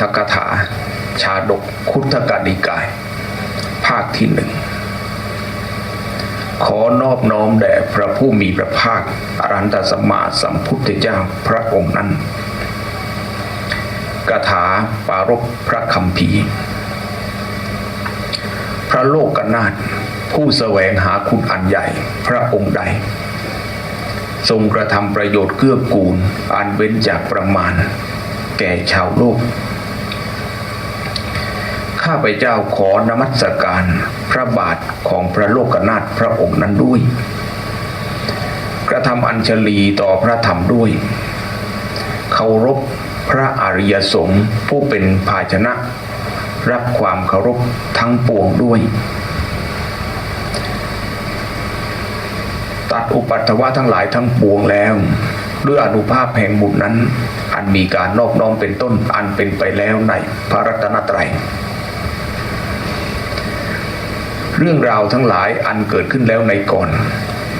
ถกถา ชาดกคุทธกนิกาย ภาคที่หนึ่ง ขอนอบน้อมแด่พระผู้มีพระภาค อรันตสัมมาสัมพุทธเจ้าพระองค์นั้นกถาปารบพระคำพีพระโลกกนาถผู้แสวงหาคุณอันใหญ่พระองค์ใด ทรงกระทำประโยชน์เกื้อกูลอันเว้นจากประมาณ แก่ชาวโลก ข้าพเจ้าขอนมัสการพระบาทของพระโลกนาถพระองค์นั้นด้วย กระทำอัญชลีต่อพระธรรมด้วย เคารพพระอริยสงฆ์ผู้เป็นภาชนะ รับความเคารพทั้งปวงด้วย ตัดอุปัตถวะทั้งหลายทั้งปวงแล้วด้วยอนุภาพแห่งบุญนั้น อันมีการนอบน้อมเป็นต้นอันเป็นไปแล้วในพระรัตนตรัย รื่องราวทั้งหลายอันเกิดขึ้นแล้วในก่อน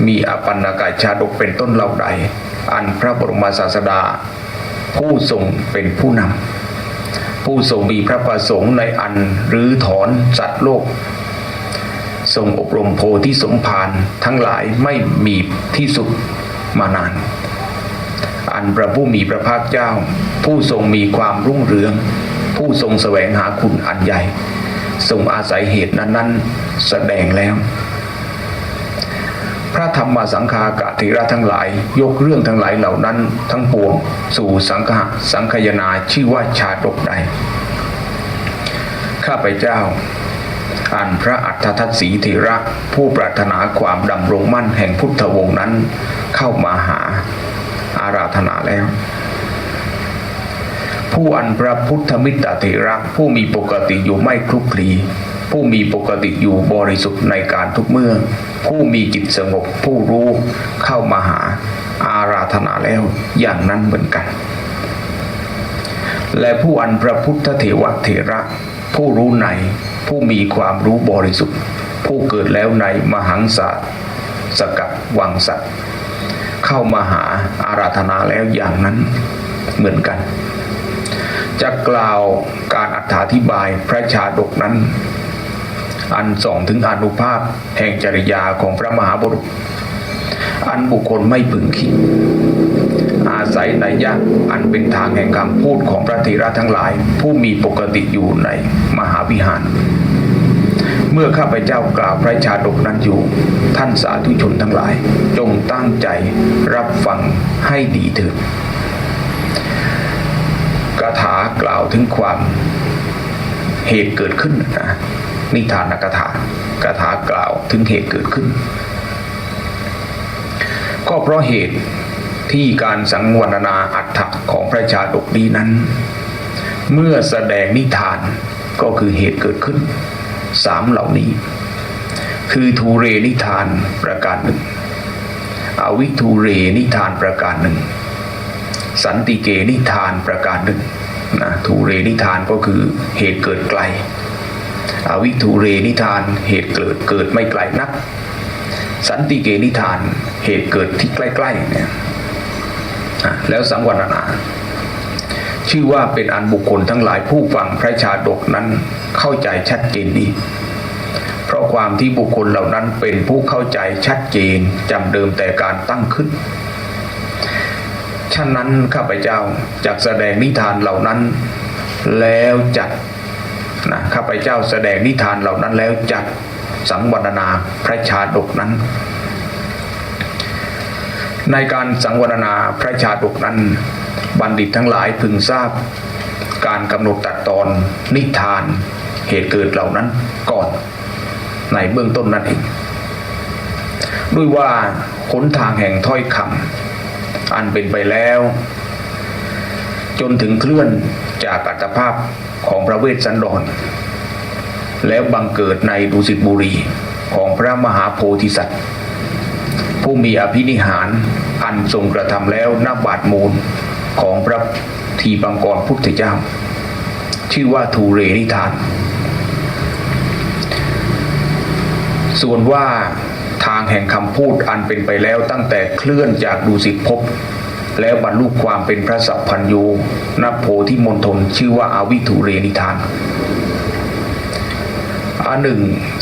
มีอปันนากายชาดกเป็นต้นเหล่าใด อันพระบรมศาสดา ผู้ทรงเป็นผู้นำผู้ทรงมีพระประสงค์ในอันรื้อถอนสัตว์โลก ทรงอบรมโพธิสมภารทั้งหลายไม่มีที่สุดมานาน อันพระผู้มีพระภาคเจ้า ผู้ทรงมีความรุ่งเรือง ผู้ทรงแสวงหาคุณอันใหญ่ ทรงอาศัยเหตุนั้นๆ แสดงแล้ว พระธรรมสังฆากะเทระทั้งหลาย ยกเรื่องทั้งหลายเหล่านั้น ทั้งปวงสู่สังฆะสังคยนาชื่อว่าชาดกใดข้าพเจ้าอันพระอัฏฐทัตสีเถระผู้ปรารถนาความดำรงมั่นแห่งพุทธวงศ์นั้น เข้ามาหาอาราธนาแล้ว ผู้อันพระพุทธมิตรเถระผู้มีปกติอยู่ไม่คลุกคลีผู้มีปกติอยู่บริสุทธิ์ในการทุกเมื่อ ผู้มีจิตสงบผู้รู้เข้ามาหาอาราธนาแล้วอย่างนั้นเหมือนกัน และผู้อันพระพุทธเถวเถระ ผู้รู้ในผู้มีความรู้บริสุทธิ์ ผู้เกิดแล้วในมหังสาสกัดวังสัตเข้ามาหาอาราธนาแล้วอย่างนั้นเหมือนกัน จะกล่าวการอธิบายพระชาดกนั้น อันส่องถึงอนุภาพแห่งจริยาของพระมหาบุรุษ อันบุคคลไม่พึงคิด อาศัยในยะอันเป็นทางแห่งคำพูดของพระเถระทั้งหลาย ผู้มีปกติอยู่ในมหาวิหาร เมื่อข้าพเจ้ากล่าวพระชาดกนั้นอยู่ ท่านสาธุชนทั้งหลาย จงตั้งใจรับฟังให้ดีเถิดก กล่าวถึงความเหตุเกิดขึ้นนะนิทานกถากถากล่าวถึงเหตุเกิดขึ้น ก็เพราะเหตุที่การสังวรนาอัฏฐะของพระชาดกนี้นั้น เมื่อแสดงนิทานก็คือเหตุเกิดขึ้นสามเหล่านี้ คือทูเรนิทานประการหนึ่ง อวิทูเรนิทานประการหนึ่ง สันติเกนิทานประการหนึ่ง นะทูเรนิทานก็คือเหตุเกิดไกลอวิทูเรนิทานเหตุเกิดเกิดไม่ไกลนัก สันติเกนิทานเหตุเกิดที่ใกล้ๆเนี่ยแล้วสังวรนาชื่อว่าเป็นอันบุคคลทั้งหลายผู้ฟังพระชาดกนั้นเข้าใจชัดเจนดีเพราะความที่บุคคลเหล่านั้นเป็นผู้เข้าใจชัดเจนจำเดิมแต่การตั้งขึ้น ฉะนั้นข้าพเจ้าจักแสดงนิทานเหล่านั้น แล้วจัดนะข้าพเจ้าแสดงนิทานเหล่านั้นแล้วจัดสังวรนาพระชาดกนั้น ในการสังวรณาพระชาดกนั้น บัณฑิตทั้งหลายพึงทราบ การกำหนดตัดตอนนิทานเหตุเกิดเหล่านั้นก่อนในเบื้องต้นนั่นเองด้วยว่าหนทางแห่งถ้อยคำ อันเป็นไปแล้ว จนถึงเคลื่อนจากอัตภาพของพระเวสสันดร แล้วบังเกิดในดุสิตบุรีของพระมหาโพธิสัตว์ ผู้มีอภินิหารอันทรงกระทำแล้วนับบาทมูลของพระทีบังกรพุทธเจ้า ชื่อว่าทูเรนิทาน ส่วนว่า แห่งคำพูดอันเป็นไปแล้วตั้งแต่เคลื่อนจากดุสิตภพแล้วบรรลุความเป็นพระสัพพัญญูณโพธิมณฑลชื่อว่าอาวิทุเรนิทานอันหนึ่ง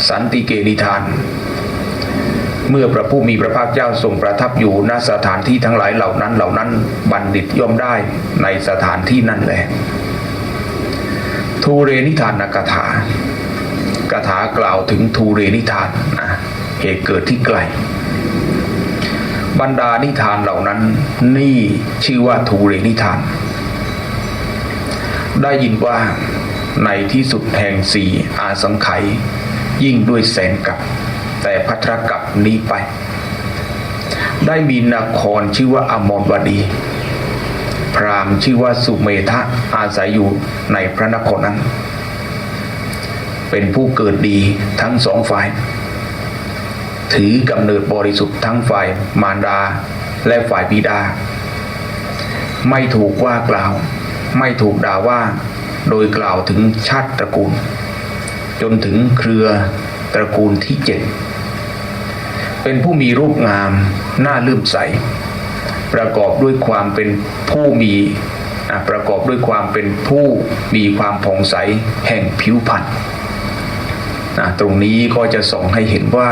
สันติเกนิทาน เมื่อพระผู้มีพระภาคเจ้าทรงประทับอยู่ณสถานที่ทั้งหลายเหล่านั้นเหล่านั้นบัณฑิตย่อมได้ในสถานที่นั่นแหละทูเรนิทานกถากถากล่าวถึงทูเรนิทานนะ เหตุเกิดที่ไกล บรรดานิทานเหล่านั้น นี่ชื่อว่าทูเรนิทาน ได้ยินว่าในที่สุดแห่งสี่อาสังไขยยิ่งด้วยแสนกับ แต่พัทรกับนี้ไป ได้มีนครชื่อว่าอมรวดี พราหมณ์ชื่อว่าสุเมธะอาศัยอยู่ในพระนครนั้น เป็นผู้เกิดดีทั้งสองฝ่าย ถือกำเนิดบริสุทธิ์ทั้งฝ่ายมารดา และฝ่ายบิดา ไม่ถูกว่ากล่าว ไม่ถูกด่าว่า โดยกล่าวถึงชาติตระกูล จนถึงเครือตระกูลที่เจ็ดเป็นผู้มีรูปงามน่าลืมใส ประกอบด้วยความเป็นผู้มีประกอบด้วยความเป็นผู้มีความผ่องใสแห่งผิวพรรณตรงนี้ก็จะส่องให้เห็นว่า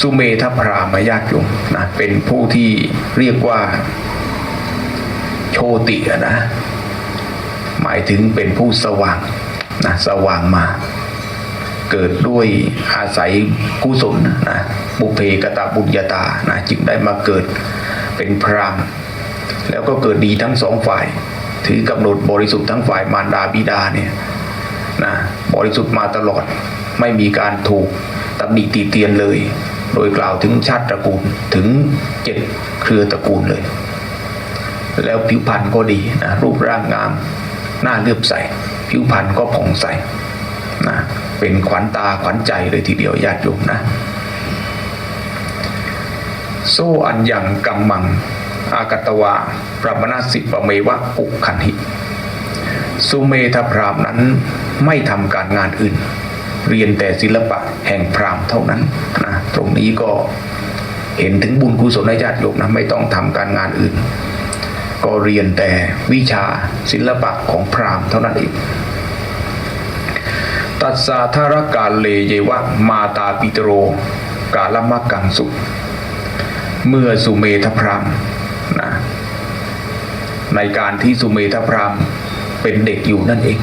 สุเมธพรามญาติโยมนะเป็นผู้ที่เรียกว่า โชตินะ หมายถึงเป็นผู้สว่างนะสว่างมา เกิดด้วยอาศัยกุศลนะบุพเพกตบุญญาตานะจึงได้มาเกิดเป็นพรามแล้วก็เกิดดีทั้งสองฝ่าย ถือกำหนดบริสุทธิ์ทั้งฝ่ายมารดาบิดาเนี่ยนะบริสุทธิ์มาตลอดไม่มีการถูกตำหนิตีเตียนเลย โดยกล่าวถึงชาติตระกูลถึงเจ็ดเครือตระกูลเลย แล้วผิวพรรณก็ดีนะรูปร่างงามหน้าเลือบใสผิวพรรณก็ผ่องใสนะเป็นขวัญตาขวัญใจเลยทีเดียวญาติโยมนะ โซอันยังกัมมัง อากตวาปรมนาสิปเมวะอุคันหิสุเมธพรามนั้นไม่ทำการงานอื่น เรียนแต่ศิลปะแห่งพรามเท่านั้นนะตรงนี้ก็เห็นถึงบุญกุศลในญาติโยมนะไม่ต้องทำการงานอื่น ก็เรียนแต่วิชาศิลปะของพรามเท่านั้นเองตัสสาธารกาเลเยวะมาตาปิตโร กาลมักกังสุเมื่อสุเมธพรามนะในการที่สุเมธพรามเป็นเด็กอยู่นั่นเอง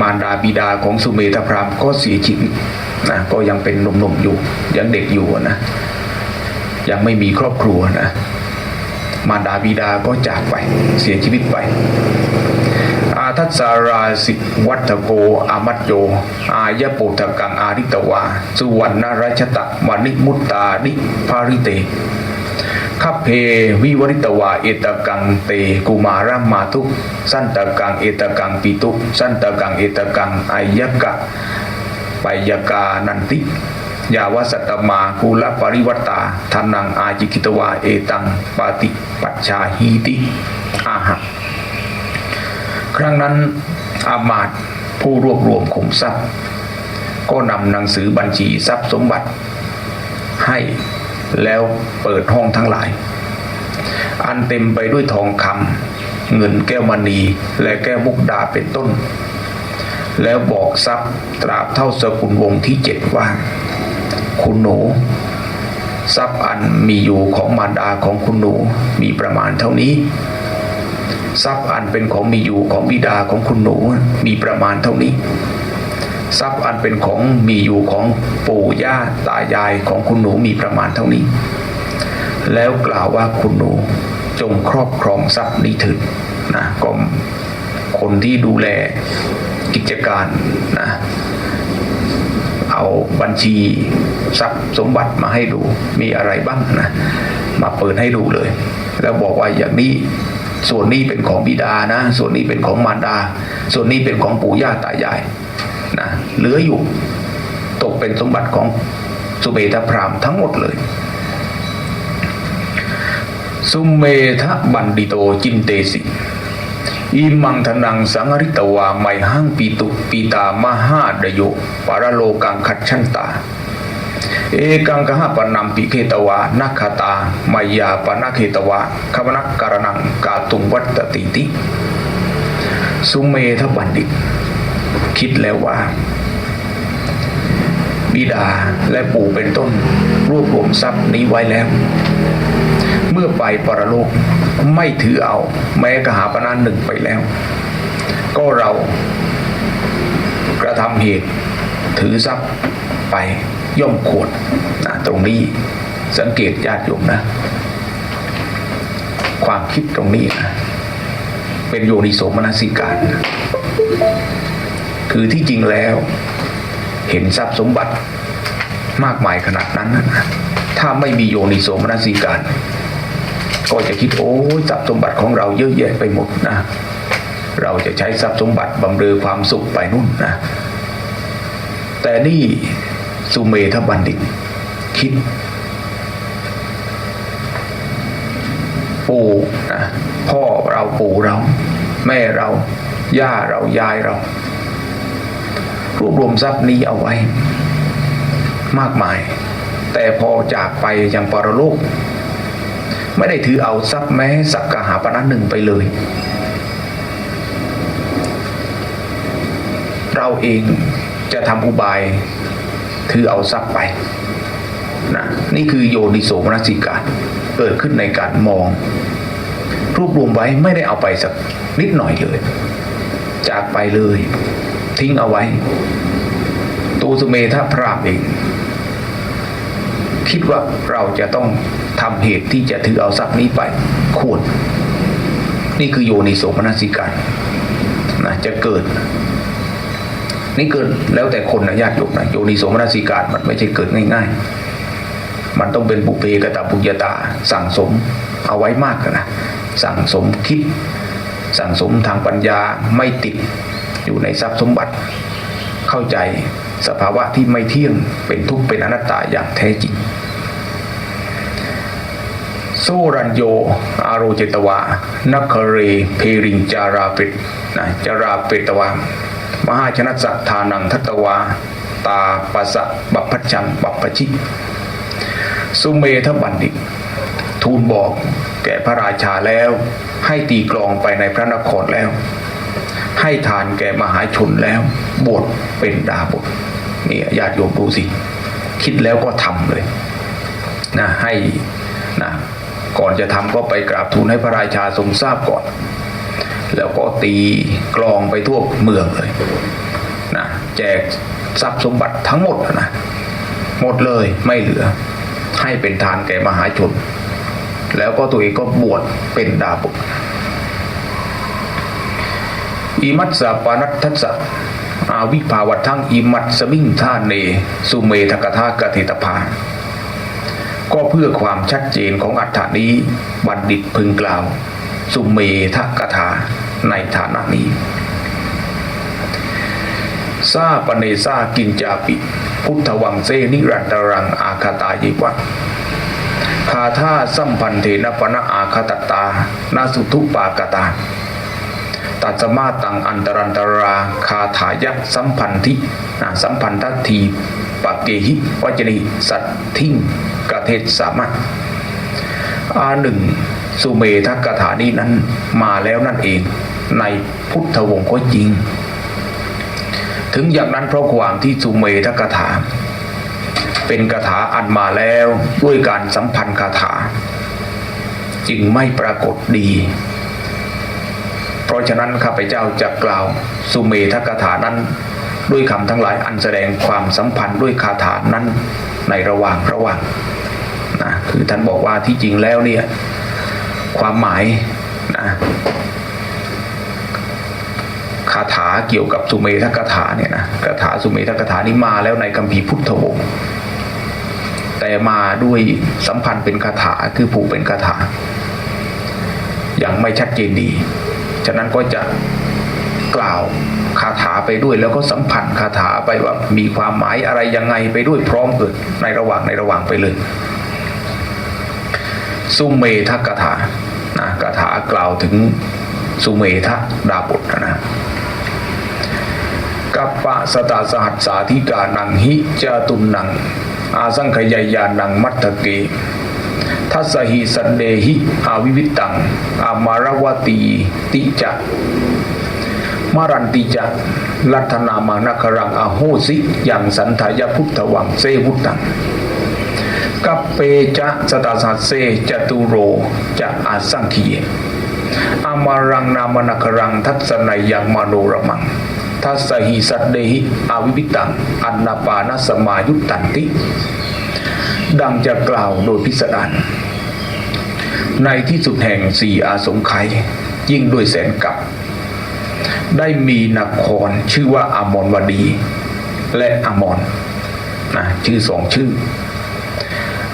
มารดาบิดาของสุเมธพราหมณ์ก็เสียชีวิตนะก็ยังเป็นหนุ่มๆอยู่ ยังเด็กอยู่นะยังไม่มีครอบครัวนะมารดาบิดาก็จากไปเสียชีวิตไป อาทัสสาราสิวัฒโก อามัตโย อายะโปตกังอาริตวา สุวรรณราชตะวานิมุตตานิภาริเต คัพเพวิวริตวาเอตกังเตกุมารมาทุสันตกังเอตกังปิตุ สันตกังเอตกังอายกะปยกานันติยาวสัตมากุลปริวัตตาทานังอาจิกิตวาเอตังปาติปัจชาหีติอาหะครั้งนั้นอามาตผู้รวบรวมขุมทรัพย์ ก็นำหนังสือบัญชีทรัพย์สมบัติให้ แล้วเปิดห้องทั้งหลาย อันเต็มไปด้วยทองคำเงินแก้วมณีและแก้วมุกดาเป็นต้น แล้วบอกทรัพย์ตราบเท่าสกุลวงศ์ที่เจ็ดว่า คุณหนู ทรัพย์อันมีอยู่ของมารดาของคุณหนูมีประมาณเท่านี้ทรัพย์อันเป็นของมีอยู่ของบิดาของคุณหนูมีประมาณเท่านี้ ทรัพย์อันเป็นของมีอยู่ของปู่ย่าตายายของคุณหนูมีประมาณเท่านี้ แล้วกล่าวว่าคุณหนูจงครอบครองทรัพย์นี้เถิดนะก็คนที่ดูแลกิจการนะเอาบัญชีทรัพย์สมบัติมาให้ดูมีอะไรบ้างนะมาเปิดให้ดูเลย แล้วบอกว่าอย่างนี้ส่วนนี้เป็นของบิดานะ ส่วนนี้เป็นของมารดา ส่วนนี้เป็นของปู่ย่าตายาย นะเหลืออยู่ตกเป็นสมบัติของสุเมธพราหมณ์ทั้งหมดเลย สุเมธบัณฑิโตจินเตสิอิมังธนังสังหริตวาไมหังปีตุปีตามหาดโยปารโลกังคัจฉันตา เอกังกหปนัมปิเคตวานัคคตา มายาปนาเคตวาคมนักการนังกาตุงวัตติติ สุเมธบัณฑิต คิดแล้วว่า บิดาและปู่เป็นต้นรวบรวมทรัพย์นี้ไว้แล้ว เมื่อไปปรโลกไม่ถือเอา แม้กหาปณะหนึ่งไปแล้ว ก็เรากระทำเหตุถือทรัพย์ไปย่อมควรนะตรงนี้สังเกตญาติโยมนะ ความคิดตรงนี้นะเป็นโยนิโสมนสิการนะ คือที่จริงแล้ว เห็นทรัพย์สมบัติมากมายขนาดนั้นนะถ้าไม่มีโยนิโสมนสิการ ก็จะคิดโอ้ทรัพย์สมบัติของเราเยอะแยะไปหมดนะ เราจะใช้ทรัพย์สมบัติบำเรอความสุขไปนู่นนะ แต่นี่สุเมธบัณฑิต คิดปู่นะพ่อเราปู่เรา แม่เรา ย่าเรายายเรา รวบรวมทรัพย์นี้เอาไว้ มากมาย แต่พอจากไปยังปรโลก ไม่ได้ถือเอาทรัพย์แม้สักกหาปณะหนึ่งไปเลย เราเองจะทำอุบาย ถือเอาทรัพย์ไปนะนี่คือโยนิโสมนสิการเกิดขึ้นในการมองรวบรวมไว้ไม่ได้เอาไปสักนิดหน่อยเลย จากไปเลย ทิ้งเอาไว้ตัวสุเมธาพรามเองคิดว่าเราจะต้องทำเหตุที่จะถือเอาทรัพย์นี้ไปควร นี่คือโยนิโสมนสิการนะจะเกิด นี่เกิดแล้วแต่คนนะญาติโยมนะโยนิโสมนสิการมันไม่ใช่เกิดง่าย ๆ มันต้องเป็นบุพเพกตาปุญญาตา สั่งสมเอาไว้มากนะสั่งสมคิด สั่งสมทางปัญญาไม่ติด อยู่ในทรัพย์สมบัติ เข้าใจสภาวะที่ไม่เที่ยงเป็นทุกข์เป็นอนัตตาอย่างแท้จริงโซรัญโย อาโรเจตวา นักเรเพริงจาราปิตนะจาราปิตวา มหาชนะสัทธานังทัตวา ตาปัสสะบัพพชังบัพพชิสุเมธบัณฑิต ทูลบอกแก่พระราชาแล้ว ให้ตีกลองไปในพระนครแล้ว ให้ทานแก่มหาชนแล้ว บวชเป็นดาบทนี่ญาติโยมดูสิ คิดแล้วก็ทำเลยนะให้นะก่อนจะทำก็ไปกราบทูลให้พระราชาทรงทราบก่อน แล้วก็ตีกลองไปทั่วเมืองเลยนะแจกทรัพย์สมบัติทั้งหมดนะหมดเลยไม่เหลือ ให้เป็นทานแก่มหาชน แล้วก็ตัวเองก็บวชเป็นดาบท อิมัตสปานัตทัสอาวิภาวัทั้งอิมัตสมิงท่าเน สุเมทกทากติตภาก็เพื่อความชัดเจนของอัฏฐานี้บัณฑิตพึงกล่าว สุเมทกถาในฐานะนี้ซาปเนซากินจาปิ พุทธวังเซนิรันตรังอาคาตายิวะคาธาสัมพันเทนปนะอาคาตตานาสุทุปากตา ตัสมาตังอันตรันตราคาถายะสัมพันธินะสัมพันทัตทีปะเกหิวัจนิสัตทิงกเทศสามะอาหนึ่งสุเมทักถานี้นั้นมาแล้วนั่นเองในพุทธวงศ์ก็จริง ถึงอย่างนั้นเพราะความที่สุเมทกถา เป็นคาถาอันมาแล้วด้วยการสัมพันธ์คาถา จึงไม่ปรากฏดี ราะฉะนั้นข้าพเจ้าจะกล่าวสุเมทกถานั้น ด้วยคำทั้งหลายอันแสดงความสัมพันธ์ด้วยคาถานั้นในระหว่างระหว่างนะคือท่านบอกว่าที่จริงแล้วเนี่ยความหมายนะคาถาเกี่ยวกับสุเมทกถาเนี่ยนะคาถาสุเมทกถานี้มาแล้วในคัมภีร์พุทธวงศ์แต่มาด้วยสัมพันธ์เป็นคาถาคือผูกเป็นคาถาอย่างไม่ชัดเจนดี ฉะนั้นก็จะกล่าวคาถาไปด้วยแล้วก็สัมพันธ์คาถาไปว่ามีความหมายอะไรยังไงไปด้วยพร้อมเกิดในระหว่างในระหว่างไปเลยสุเมทกถานะคาถากล่าวถึงสุเมทดาบทนะกัปปะสตาสหัสสาธิกานังหิจตุนังอาสังขยายานังมัตตเก ทัสหิสันเดหิอาวิวิตตัง อามารวตีติจะมารันติจะลัทนามานาครังอาโหสิอย่างสันทายพุทธวังเซวุตตังกัปเปจะสตาสัสเซจตุโรจะอาสังคีอามารังนามนาครังทัศนัยยังมโนรมังทัสหิสัตเดหิอาวิวิตัง อันนาปานาสมายุตตันติ ดังจะกล่าวโดยพิสดารในที่สุดแห่งสี่อาสงไขยยิ่งด้วยแสนกับ ได้มีนครชื่อว่าอามอนวดี และอามอนนะชื่อสองชื่อ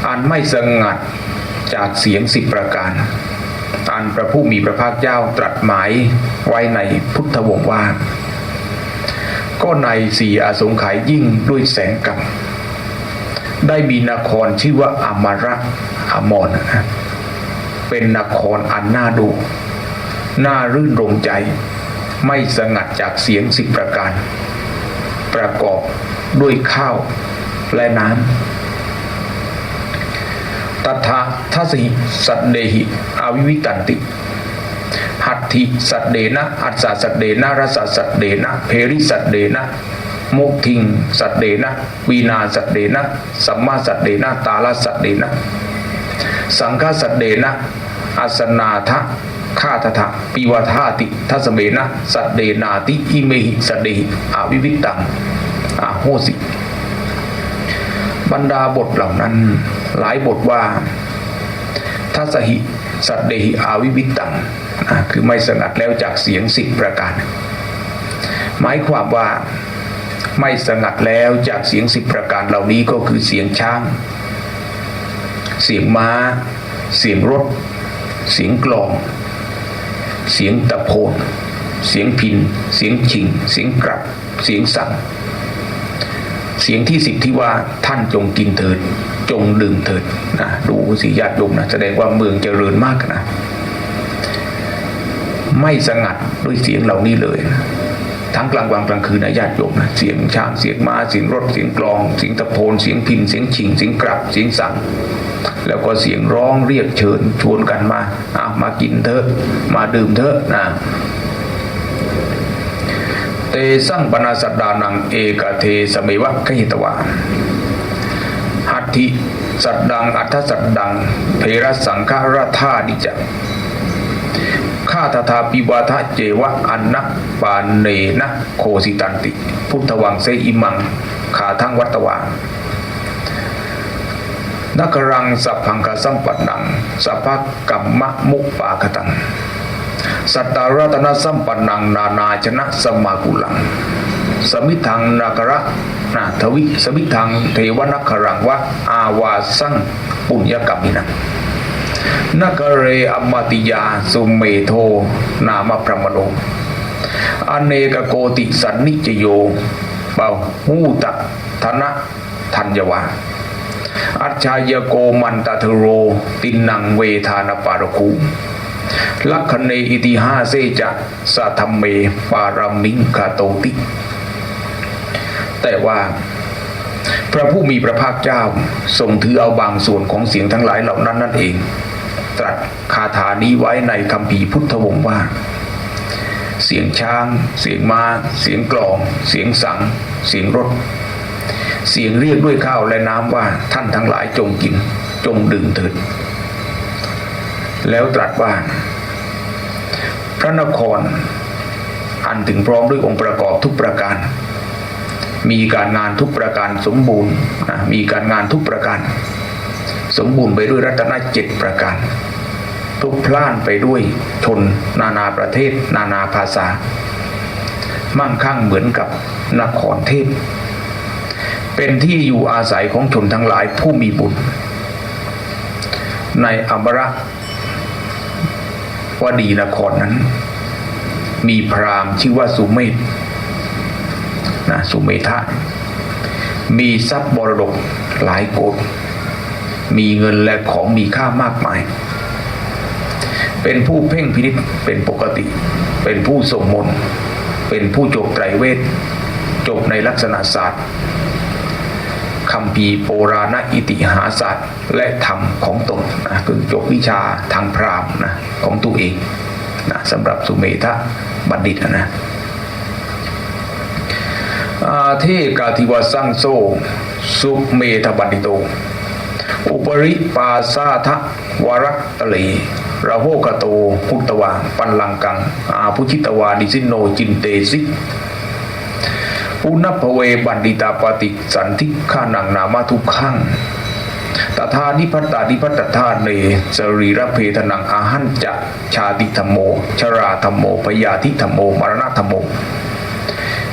อันไม่สงัดจากเสียงสิบประการอันพระผู้มีพระภาคเจ้าตรัสหมายไว้ในพุทธวงศ์ว่า ก็ในสี่อาสงไขยยิ่งด้วยแสงกับ ได้มีนครชื่อว่าอามาระอามอนเป็นนครอันน่าดูน่ารื่นรมใจ ไม่สงัดจากเสียงสิบประการ ประกอบด้วยข้าวและน้ำตัทธาทัสิสัตเดหิอวิวิตันติ หัตถิสัตเดนะอัสสสัตเดนะรสสัตเดนะเพริสัตเดนะ มกทิงสัตเดนะวีนาสัตเดนะสัมมาสัตเดนะตาลสัตเดนะสังฆสัตเดนะอาสนาทะข้าทถะปิวทาติทัสเมนะสัตเดนาติอิเมหิสัตเดหิอวิวิตังอาโหสิ บรรดาบทเหล่านั้น หลายบทว่าทัสหิสัตเดหิอาวิวิตตังนคือไม่สงัดแล้วจากเสียงสิบประการ หมายความว่า ไม่สงัดแล้วจากเสียงสิบประการเหล่านี้ก็คือเสียงช้าง เสียงม้า เสียงรถ เสียงกลอง เสียงตะโพนเสียงพิน เสียงชิง เสียงกลับ เสียงสั่งเสียงที่สิบที่ว่าท่านจงกินเถิด จงดื่มเถิดนะดูสิญาติโยมนะแสดงว่าเมืองเจริญมากนะ ไม่สงัดด้วยเสียงเหล่านี้เลยนะ ทั้งกลางวันกลางคืนนะญาติโยมนะเสียงช้างเสียงม้าเสียงรถเสียงกลอง เสียงตะโพนเสียงพินเสียงชิงเสียงกลับเสียงสั่งแล้วก็เสียงร้องเรียกเชิญชวนกันมาอะมากินเถอะมาดื่มเถอะนะเตสังปนาสัตดานังเอกเทสเมวะขหิตวาหัตถิสัตดังอัทสัตดังเพรสังฆราธาดิจะ ข้าทธาปิวาทะเจวะอันนะปานเนนะโคสิตันติ พุทธวังเซอิมัง ขาทั้งวัตวานักรังสัพพังคสัมปันนังสัพพกัมมะมุปปาคตัง สัตตารัตนสัมปันนังนานาชนะสมากุลัง สมิทังนาคระนาทวิ สมิทังเทวนักรังวะอาวาสังปุญญกรรมินัง นักเรอมติยาสุเมโท นามพระมโนอเนกโกติสันนิจโยเบาหูตะธนะทัญญวาอัจฉายโกมันตทโร ตินังเวทานปารคูลักขเนอิติหาเซจะสัทมเมปารามิงคาโตติ แต่ว่า พระผู้มีพระภาคเจ้าทรงถือเอาบางส่วนของเสียงทั้งหลายเหล่านั้นนั่นเอง ตรัสคาถานี้ไว้ในคำภีพุทธวงศ์ว่า เสียงช้าง เสียงมา้า เสียงกลอง เสียงสัง เสียงรถ เสียงเรียกด้วยข้าวและน้ำว่าท่านทั้งหลายจงกิน จงดื่มเถิด แล้วตรัสว่า พระนคร อันถึงพร้อมด้วยองค์ประกอบทุกประการ มีการงานทุกประการสมบูรณ์นะมีการงานทุกประการสมบูรณ์ไปด้วยรัตนเจ็ดประการ ทุกพล่านไปด้วยชนนานาประเทศ นานาภาษา มั่งคั่งเหมือนกับนครเทพ เป็นที่อยู่อาศัยของชนทั้งหลายผู้มีบุญ ในอมระวดีนครนั้น มีพราหมณ์ชื่อว่าสุเมธนะสุเมธะมีทรัพย์บรดกหลายโกดมีเงินและของมีค่ามากมาย เป็นผู้เพ่งพินิษเป็นปกติ เป็นผู้สมมนเป็นผู้จบไตรเวทจบในลักษณะศาสตร์คำพีโบราณอิติหาศาสตร์และธรรมของตนนะคือจบวิชาทางพราหมณ์นะของตัวเองนะสำหรับสุเมธะบัณฑิตนะนะอาเทกาธิวสังโซสุเมธบัณฑิโต อุปริปาสาทะวรัตตะเล ระโหกโตพุตตวาปันลังกัง อาภุชิตวาดิสิโนจินเตสิปุณพเวบันดิตาปฏิสันทิขานังนามาทุกขังตถานิพัตตานิพัตตาเนสรีระเพทนังอาหันจะชาติธรรมโม ชราธรรมโมพยาธิธรรมโมมรณะธรรมโม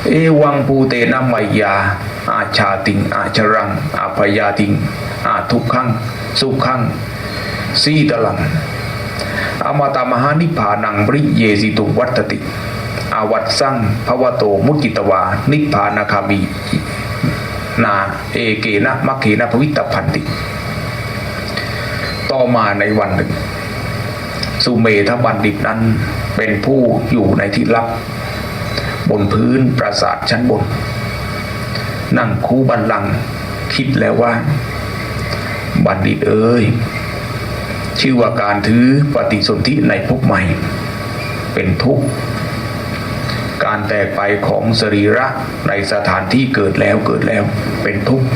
เอวังภูเตนะมายา อาชาติง อาชรังอาพยาติง อาทุกขัง สุขังสีตลัง อมตามหานิพพานังปริเยสิตุวัตติ อาวัตสังภวโตมุจิตวา นิพพานาคามีนาเอเกนะมัคเขนะภวิตพันติ ต่อมาในวันหนึ่ง สุเมธบัณฑิตนั้นเป็นผู้อยู่ในที่ลับ บนพื้นปราสาทชั้นบน นั่งคูบันลัง คิดแล้วว่า บัณฑิตเอ้ย ชื่อว่าการถือปฏิสนธิในภพใหม่ เป็นทุกข์ การแตกไปของสรีระในสถานที่เกิดแล้วเกิดแล้วเป็นทุกข์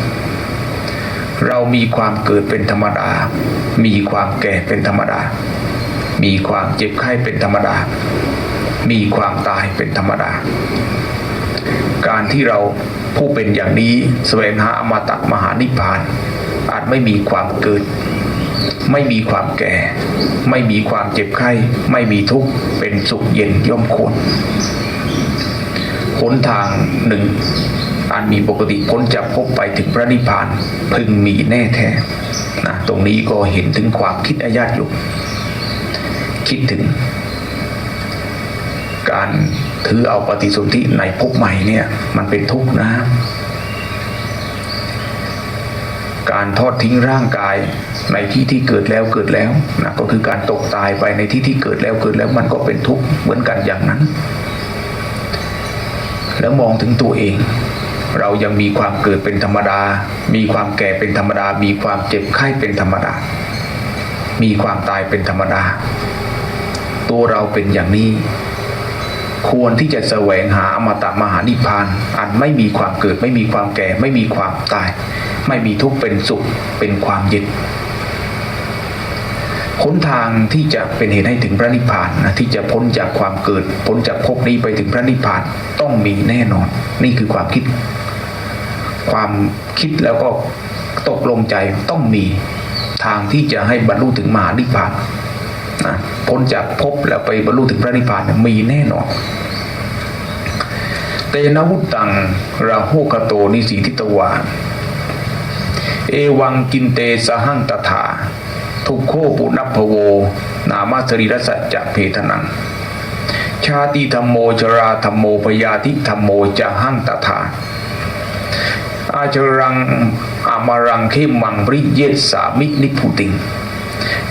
เรามีความเกิดเป็นธรรมดา มีความแก่เป็นธรรมดา มีความเจ็บไข้เป็นธรรมดา มีความตายเป็นธรรมดา การที่เราผู้เป็นอย่างนี้แสวงหาอมตะมหานิพพาน อาจไม่มีความเกิด ไม่มีความแก่ ไม่มีความเจ็บไข้ ไม่มีทุกข์เป็นสุขเย็นย่อมควรหนทางหนึ่งอันมีปกติพ้นจากพบไปถึงพระนิพพานพึงมีแน่แท้นะตรงนี้ก็เห็นถึงความคิดอาญาตอยู่ คิดถึง การถือเอาปฏิสนธิในภพใหม่เนี่ย มันเป็นทุกข์นะ การทอดทิ้งร่างกายในที่ที่เกิดแล้วเกิดแล้วนะก็คือการตกตายไปในที่ที่เกิดแล้วเกิดแล้วมันก็เป็นทุกข์เหมือนกันอย่างนั้น แล้วมองถึงตัวเอง เรายังมีความเกิดเป็นธรรมดา มีความแก่เป็นธรรมดา มีความเจ็บไข้เป็นธรรมดา มีความตายเป็นธรรมดา ตัวเราเป็นอย่างนี้ ควรที่จะแสวงหาอมตะมหานิพพาน อันไม่มีความเกิด ไม่มีความแก่ ไม่มีความตาย ไม่มีทุกข์เป็นสุขเป็นความเย็นหนทางที่จะเป็นเหตุให้ถึงพระนิพพานนะที่จะพ้นจากความเกิด พ้นจากภพนี้ไปถึงพระนิพพานต้องมีแน่นอน นี่คือความคิด ความคิดแล้วก็ตกลงใจต้องมีทางที่จะให้บรรลุถึงมหานิพพาน นะพ้นจากภพแล้วไปบรรลุถึงพระนิพพานมีแน่นอนเตนะวุตตังราโหคโตนิสีทิตวาเอวังกินเตสหังตถา ทุกโคปุนัพโว นามาสรีรสัจจะเพทนัง ชาติธรรมโมชราธรรมโมพยาธิธรรมโมจะหังตถาอาจรังอามารังเข้มังปริเยสามินิพุติง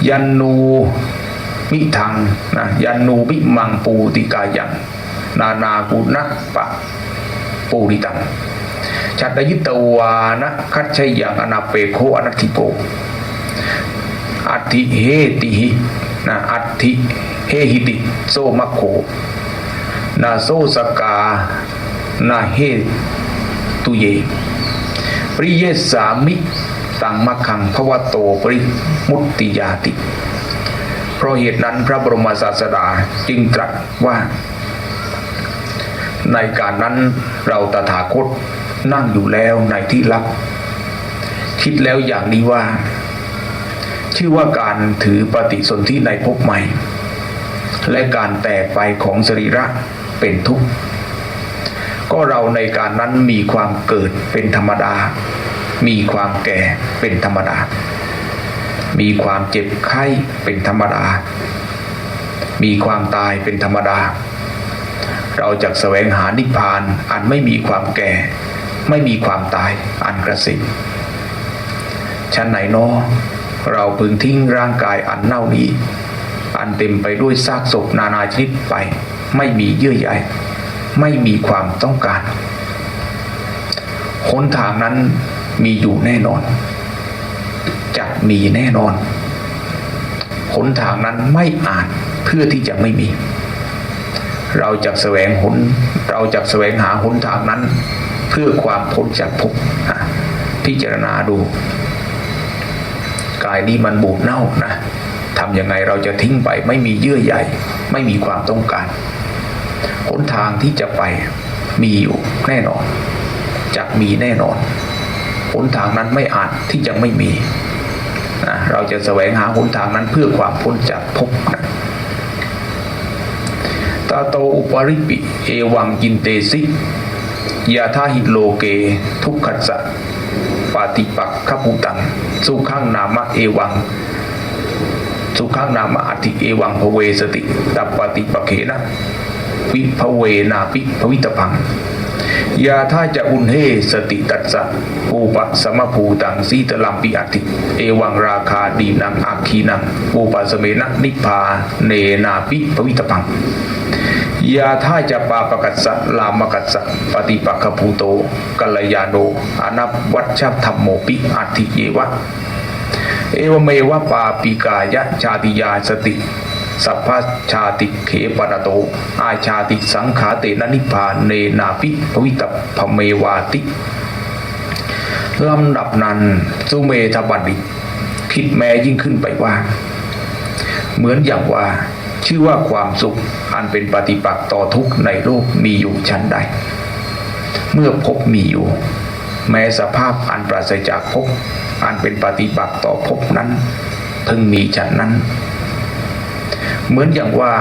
ยันนู มิทังนะยันนูมิมังปูติกายังนานากุณะปะปูริตังชัตยิตวานะคัจฉยังอนาเปโคอนัติโกอัติเฮติหินะอัติเฮหิติโซมัคโคนาโซสกานาเฮตุเย ปริเยสามิตังมัคคังภวโตปริมุตติยาติ เพราะเหตุนั้นพระบรมศาสดาจึงตรัสว่า ในการนั้นเราตถาคตนั่งอยู่แล้วในที่ลับ คิดแล้วอย่างนี้ว่า ชื่อว่าการถือปฏิสนธิในภพใหม่ และการแตกไปของสรีระเป็นทุกข์ก็เราในการนั้นมีความเกิดเป็นธรรมดา มีความแก่เป็นธรรมดา มีความเจ็บไข้เป็นธรรมดา มีความตายเป็นธรรมดา เราจะแสวงหานิพพานอันไม่มีความแก่ ไม่มีความตายอันกระสิบชั้นไหนนอเราพึงทิ้งร่างกายอันเน่านี้ อันเต็มไปด้วยซากศพนานาชนิดไป ไม่มีเยื่อใยไม่มีความต้องการหนทางนั้นมีอยู่แน่นอน จะมีแน่นอนหนทางนั้นไม่อาจเพื่อที่จะไม่มี เราจะแสวงหนเราจะแสวงหาหนทางนั้น เพื่อความพ้นจากภพอะพิจารณาดูกายนี้มันบูดเน่านะทำยังไงเราจะทิ้งไปไม่มีเยื่อใยไม่มีความต้องการหนทางที่จะไปมีอยู่แน่นอนจะมีแน่นอนหนทางนั้นไม่อาจที่จะไม่มี นะเราจะแสวงหาหนทางนั้นเพื่อความพ้นจากภพนะตาโตอุปริปิ เอวังกินเตสิยาทาหิโลเก ทุกขัสสะปาติปักขภูตัง สุขังนามะเอวัง สุขังนามะอธิเอวังภเวสติตัปปฏิปะเขนะวิภเวนาปิภวิตพัง ยาท่าจะอุนเฮสติตัสสะปูปะสมภูตังสีตลัมปิอติ เอวังราคาดีนังอาคีนังปูปะสเมนะนิพพาเนนาปิภวิตพังยาท่าจะปาปกัสสะลามกัสสะปฏิปักขภูโต กัลยาโนอนับวัชธรรมโมปิอัติเยวะ เอวเมวะปาปิกายะชาติยาสติ สัพพชาติเขปนโต อาชาติสังขาเตนนิพานเนนาปิภวิตพเมวาติลำดับนั้นสุเมธบัณฑิตคิดแม้ยิ่งขึ้นไปว่า เหมือนอย่างว่า ชื่อว่าความสุขอันเป็นปฏิปักษ์ต่อทุกข์ในโลกมีอยู่ชั้นใด เมื่อพบมีอยู่ แม้สภาพอันปราศจากภพอันเป็นปฏิปักษ์ต่อภพนั้นพึงมีฉันนั้น เหมือนอย่างว่า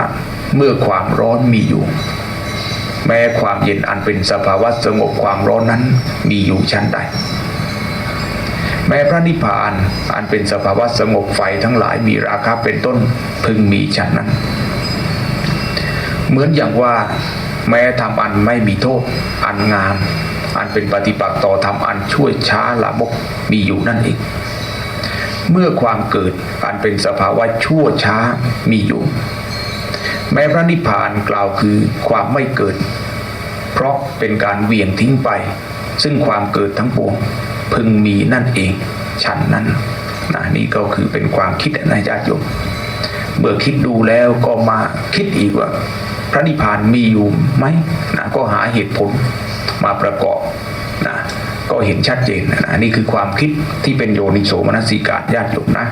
เมื่อความร้อนมีอยู่ แม้ความเย็นอันเป็นสภาวะสงบความร้อนนั้นมีอยู่ชั้นใดแม้พระนิพพานอันเป็นสภาวะสงบไฟทั้งหลายมีราคาเป็นต้นพึงมีฉันนั้น เหมือนอย่างว่า แม้ทำอันไม่มีโทษ อันงาม อันเป็นปฏิปักษ์ต่อธรรมอันช่วยช้าละมกมีอยู่นั่นเอง เมื่อความเกิดอันเป็นสภาวะชั่วช้ามีอยู่ แม้พระนิพพานกล่าวคือความไม่เกิด เพราะเป็นการเวียงทิ้งไป ซึ่งความเกิดทั้งปวงพึงมีนั่นเองฉันนั้นนะนี่ก็คือเป็นความคิดนะญาติโยมเมื่อคิดดูแล้วก็มาคิดอีกว่า พระนิพพานมีอยู่ไหมนะก็หาเหตุผลมาประกอบ ก็เห็นชัดเจนนะนี่คือความคิดที่เป็นโยนิโสมนสิการญาติโยมนะ